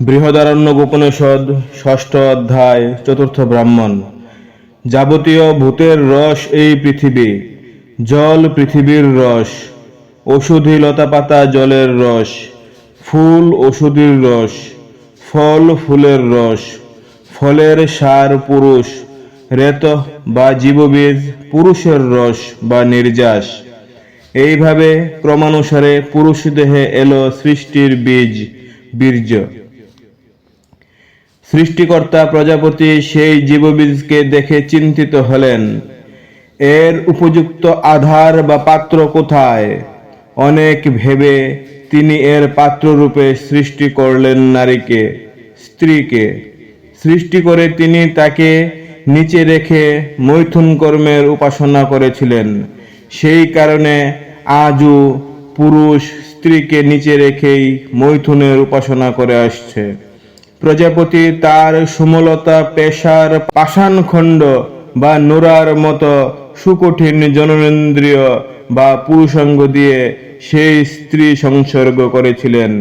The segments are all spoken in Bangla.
বৃহদারণ্য উপনিষদ ষষ্ঠ অধ্যায়, চতুর্থ ব্রাহ্মণ। যাবতীয় ভূতের রস এই পৃথিবী, জল পৃথিবীর রস ওষুধি লতাপাতা জলের রস, ফুল ওষুধির রস, ফল ফুলের রস, ফলের সার পুরুষ, রেত বা জীববীজ পুরুষের রস বা নির্যাস। এইভাবে ক্রমানুসারে পুরুষ দেহে এলো সৃষ্টির বীজ, বীর্য। সৃষ্টিকর্তা প্রজাপতি সেই জীববীজকে দেখে চিন্তিত হলেন। এর উপযুক্ত আধার বা পাত্র কোথায়? অনেক ভেবে তিনি এর পাত্ররূপে সৃষ্টি করলেন নারীকে, স্ত্রীকে। সৃষ্টি করে তিনি তাকে নিচে রেখে মৈথুন কর্মের উপাসনা করেছিলেন। সেই কারণে আজও পুরুষ স্ত্রীকে নিচে রেখেই মৈথুনের উপাসনা করে আসছে। প্রজাপতি তার সুমলতা পেশার পাষাণখণ্ড বা নোরার মতো সুকঠিন জননেন্দ্রিয় বা পুরুষাঙ্গ দিয়ে সেই স্ত্রী সংসর্গ করেছিলেন।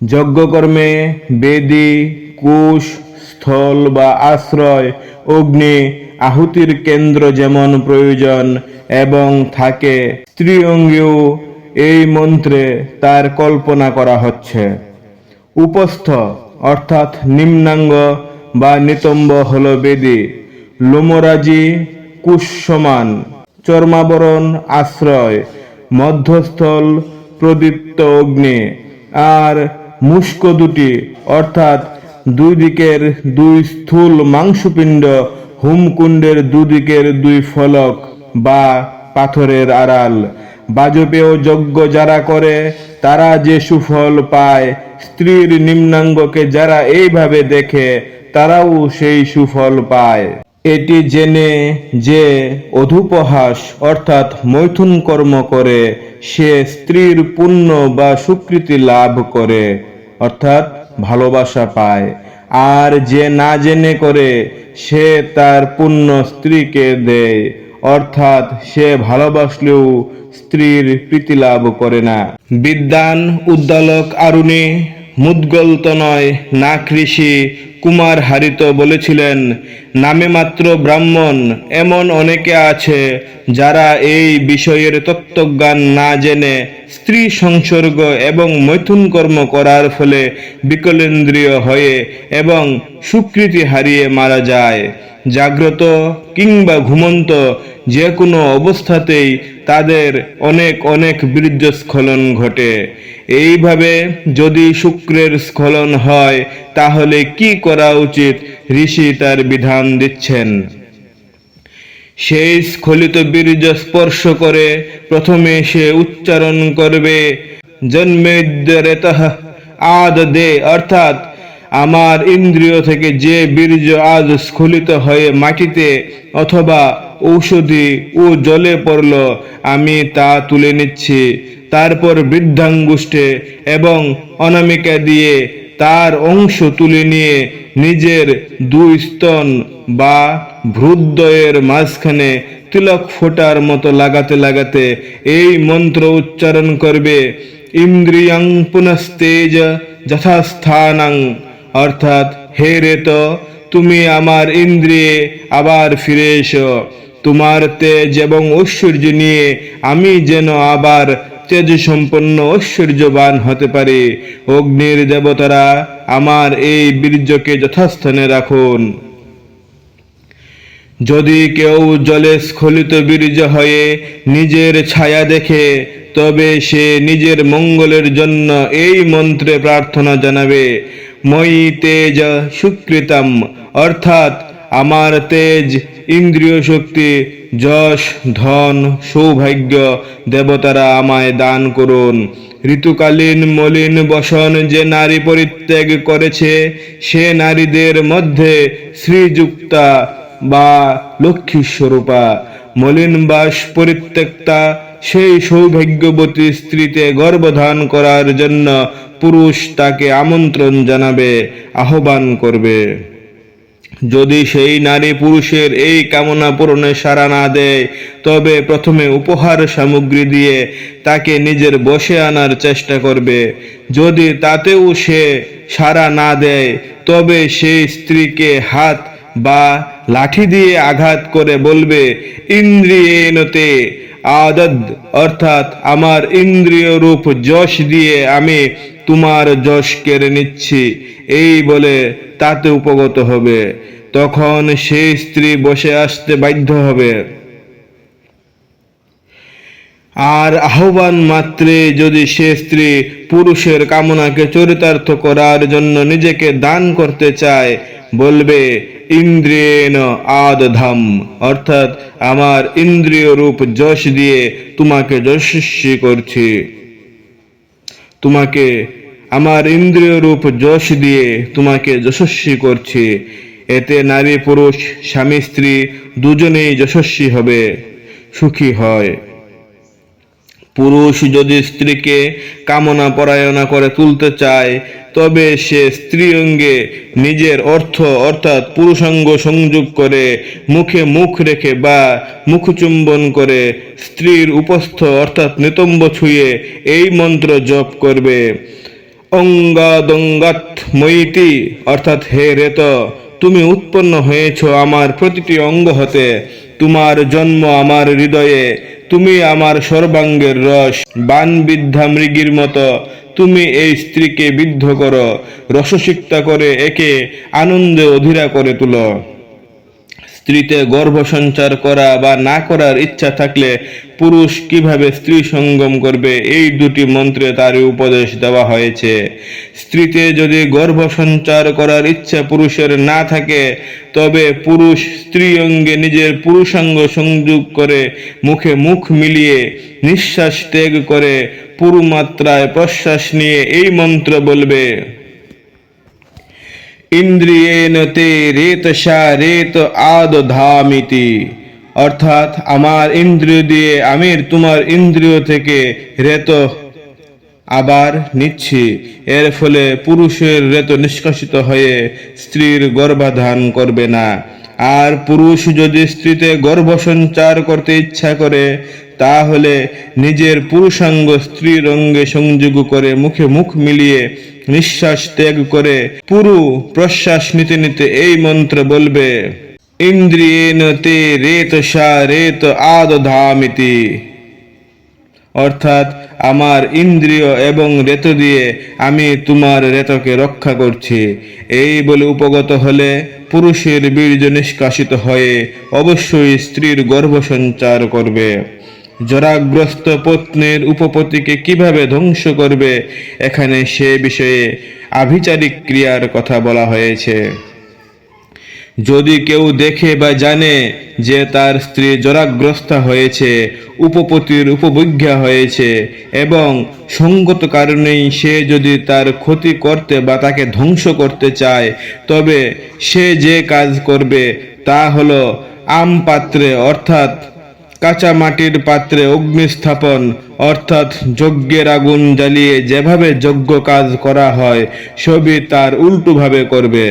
যজ্ঞকর্মে বেদি, কুশ, স্থল বা আশ্রয়, অগ্নি আহুতির কেন্দ্র যেমন প্রয়োজন এবং থাকে, স্ত্রী অঙ্গেও এই মন্ত্রে তার কল্পনা করা হচ্ছে। উপস্থ, অর্থাৎ নিম্নাঙ্গ বা নিতম্ব হল বেদি। লোমরাজি কুশমান চর্মাবরণ আশ্রয়, মধ্যস্থল প্রদীপ্ত অগ্নি। আর মুস্ক দুটি, অর্থাৎ দুই দিকের দুই স্থূল মাংসপিণ্ড, হুমকুণ্ডের দুদিকের দুই ফলক বা পাথরের আড়াল। বাজপেয় যজ্ঞ যারা করে, তারা যে সুফল পায় স্ত্রীর নিম্নাঙ্গকে যারা এইভাবে দেখে, তারাও সেই সুফল পায়। এটি জেনে যে অধুপহাস অর্থাৎ মৈথুন কর্ম করে, সে স্ত্রীর পুণ্য বা স্বীকৃতি লাভ করে, অর্থাৎ ভালোবাসা পায়। আর যে না জেনে করে, সে তার পুণ্য স্ত্রীকে দেয়, অর্থাৎ সে ভালোবাসলেও স্ত্রীর প্রীতি লাভ করে না। বিদ্যান উদ্দালক, আরুণী মুদ্গল নয় না কৃষি কুমার হারিত বলেছিলেন, নামে মাত্র ব্রাহ্মণ, এমন অনেকে আছে যারা এই বিষয়ের তত্ত্বজ্ঞান না জেনে স্ত্রী সংসর্গ এবং মৈথুন কর্ম করার ফলে বিকলেন্দ্রীয় হয়ে এবং সুকৃতি হারিয়ে মারা যায়। জাগ্রত কিংবা ঘুমন্ত যে কোনো অবস্থাতেই তাদের অনেক অনেক বীর্যস্খলন ঘটে। এইভাবে যদি শুক্রের স্খলন হয়, তাহলে কি করা উচিত, ঋষি তার বিধান দিচ্ছেন। সেই স্খলিত বীর্য স্পর্শ করে প্রথমে সে উচ্চারণ করবে জন্মেদ্যরেতঃ আদ দে অর্থাৎ, আমার ইন্দ্রিয় থেকে যে বীর্য আজ স্খলিত হয়ে মাটিতে অথবা ঔষধি ও জলে পড়ল, আমি তা তুলে নিচ্ছি। তারপর বৃদ্ধাঙ্গুষ্ঠে এবং অনামিকা দিয়ে তার অংশ তুলে নিয়ে নিজের দুই স্তন বা ভ্রুদ্বয়ের মাঝখানে তিলক ফোটার মতো লাগাতে লাগাতে এই মন্ত্র উচ্চারণ করবে, ইন্দ্রিয়াং পুনস্তেজ যথাস্থানাং। অর্থাৎ, হে রেত, তুমি আমার ইন্দ্রিয়ে আবার ফিরে এসো। তোমার তেজ এবং ঐশ্বর্য নিয়ে আমি যেন আবার তেজ সম্পন্ন ঐশ্বর্যবান হতে পারে। অগ্নির দেবতারা আমার এই বীর্যকে যথাস্থানে রাখুন। যদি কেউ জলে স্খলিত বীর্য হয়ে নিজের ছায়া দেখে, তবে সে নিজের মঙ্গলের জন্য এই মন্ত্রে প্রার্থনা জানাবে মই তেজ সুকৃতম অর্থাৎ আমার তেজ, ইন্দ্রিয় শক্তি, যশ, ধন, সৌভাগ্য দেবতারা আমায় দান করুন। ঋতুকালীন মলিন বসন যে নারী পরিত্যাগ করেছে, সে নারীদের মধ্যে শ্রীযুক্তা বা লক্ষ্মী স্বরূপা। মলিন বাস পরিত্যক্তা, সেই সৌভাগ্যবতী স্ত্রীতে গর্ভধান করার জন্য পুরুষ তাকে আমন্ত্রণ জানাবে, আহ্বান করবে। যদি সেই নারী পুরুষের এই কামনা পূরণে সাড়া না দেয়, তবে প্রথমে উপহার সামগ্রী দিয়ে তাকে নিজের বসে আনার চেষ্টা করবে। যদি তাতেও সে সাড়া না দেয়, তবে সেই স্ত্রীকে হাত বা লাঠি দিয়ে আঘাত করে বলবে ইন্দ্রিয়েনতে আদদ, অর্থাৎ, আমার ইন্দ্রিয় রূপ যশ দিয়ে আমি তোমার যশ কেড়ে নিচ্ছি। এই বলে তাতে উপগত হবে। তখন সেই স্ত্রী বসে আসতে বাধ্য হবে। আর আহ্বান মাত্রে যদি সে স্ত্রী পুরুষের কামনাকে চরিতার্থ করার জন্য নিজেকে দান করতে চায়, বলবে ইন্দ্রিয়েন আদধাম। অর্থাৎ, আমার ইন্দ্রিয় রূপ যশ দিয়ে তোমাকে যশস্বী করছি। তোমাকে আমার ইন্দ্রিয় রূপ যশ দিয়ে তোমাকে যশস্বী করছি। এতে নারী পুরুষ, স্বামী স্ত্রী দুজনেই যশস্বী হবে, সুখী হয়। পুরুষ যদি স্ত্রীকে কামনা পরায়ণা করে তুলতে চায়, তবে সে স্ত্রী অঙ্গে নিজের অর্থ অর্থাৎ পুরুষাঙ্গ সংযোগ করে মুখে মুখ রেখে বা মুখচুম্বন করে স্ত্রীর উপস্থ অর্থাৎ নিতম্ব ছুঁয়ে এই মন্ত্র জপ করবে। অঙ্গাদঙ্গাত অর্থাৎ হে রেত, তুমি উৎপন্ন হয়েছ আমার প্রতিটি অঙ্গ হতে। তোমার জন্ম আমার হৃদয়ে, তুমি আমার সর্বাঙ্গের রস। বান বিদ্ধা মৃগীর মতো, তুমি এই স্ত্রীকে বিদ্ধ করো, রসসিক্তা করে একে আনন্দে অধীরা করে তুলো। স্ত্রীতে গর্ভ সঞ্চার করা বা না করার ইচ্ছা থাকলে পুরুষ কীভাবে স্ত্রী সঙ্গম করবে, এই দুটি মন্ত্রে তার উপদেশ দেওয়া হয়েছে। স্ত্রীতে যদি গর্ভ সঞ্চার করার ইচ্ছা পুরুষের না থাকে, তবে পুরুষ স্ত্রী অঙ্গে নিজের পুরুষাঙ্গ সংযোগ করে মুখে মুখ মিলিয়ে নিঃশ্বাস ত্যাগ করে পুরু মাত্রায় প্রশ্বাস নিয়ে এই মন্ত্র বলবে। ইন্দ্রিয়েন তে রেত রেত আদধামিতি অর্থাৎ আমার ইন্দ্রিয় দিয়ে আমি তোমার ইন্দ্রিয় থেকে রেত আবার নিচ্ছি। এর ফলে পুরুষের রেত নিষ্কাশিত হয়ে স্ত্রীর গর্ভাধান করবে না। আর পুরুষ যদি স্ত্রীতে গর্ভ সঞ্চার করতে ইচ্ছা করে, তাহলে নিজের পুরুষাঙ্গ স্ত্রীর অঙ্গে সংযোগ করে মুখে মুখ মিলিয়ে নিঃশ্বাস ত্যাগ করে পুরু প্রশ্বাস নিতে নিতে এই মন্ত্র বলবে ইন্দ্রিয়েন তে রেত সা রেত আদধামিতি। অর্থাৎ আমার ইন্দ্রিয় এবং রেত দিয়ে আমি তোমার রেতকে রক্ষা করছি। এই বলে উপগত হলে পুরুষের বীর্য নিষ্কাশিত হয়ে অবশ্যই স্ত্রীর গর্ভ সঞ্চার করবে। জরাগ্রস্ত পত্নীর উপপতিকে কীভাবে ধ্বংস করবে? এখানে সে বিষয়ে আভিচারিক ক্রিয়ার কথা বলা হয়েছে। যদি কেউ দেখে বা জানে যে তার স্ত্রী জরাগ্রস্ত হয়েছে, উপপতির উপবিজ্ঞা হয়েছে এবং সঙ্গত কারণেই সে যদি তার ক্ষতি করতে বা তাকে ধ্বংস করতে চায়, তবে সে যে কাজ করবে তা হলো আম পাত্রে অর্থাৎ কাঁচা মাটির পাত্রে অগ্নি স্থাপন অর্থাৎ যজ্ঞের আগুন জ্বালিয়ে যেভাবে যজ্ঞ কাজ করা হয়, সবই তার উল্টোভাবে করবে।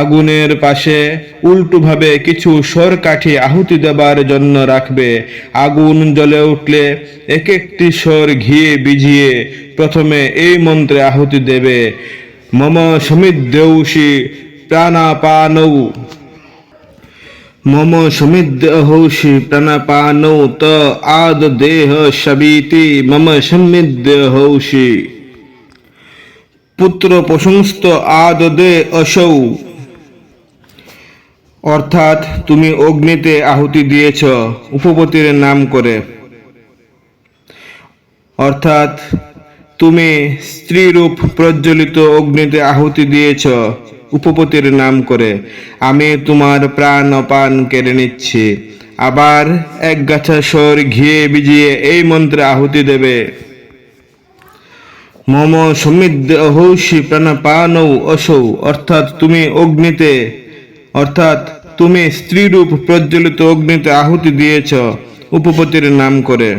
আগুনের পাশে উল্টোভাবে কিছু সর কাঠি আহুতি দেবার জন্য রাখবে। আগুন জ্বলে উঠলে এক একটি সর ঘিয়ে বিঝিয়ে প্রথমে এই মন্ত্রে আহুতি দেবে, মম সমিদ্যৌষি প্রাণাপানৌ। মম সমৃদ্ধহৌষি প্রাণাপানৌ ত আদ দেহ সবিতি মম সমৃদ্ধহৌষি পুত্র প্রশংস্ত আদ দে অসৌ। অর্থাৎ তুমি অগ্নিতে আহুতি দিয়েছ, উপপতির নাম করে। অর্থাৎ তুমি স্ত্রীরূপ প্রজ্বলিত অগ্নিতে আহুতি দিয়েছ উপপতির নাম করে আমি তোমার প্রাণ অপান কেড়ে নিচ্ছি। আবার এক গাছা সর ঘিয়ে বিজিয়ে এই মন্ত্রে আহুতি দেবে। মম সমৃদ্ধ অহৌষি প্রাণপানৌ অসৌ, অর্থাৎ তুমি অগ্নিতে, অর্থাৎ তুমি স্ত্রীরূপ প্রজ্বলিত অগ্নিতে আহুতি দিয়েছ উপপতির নাম করে।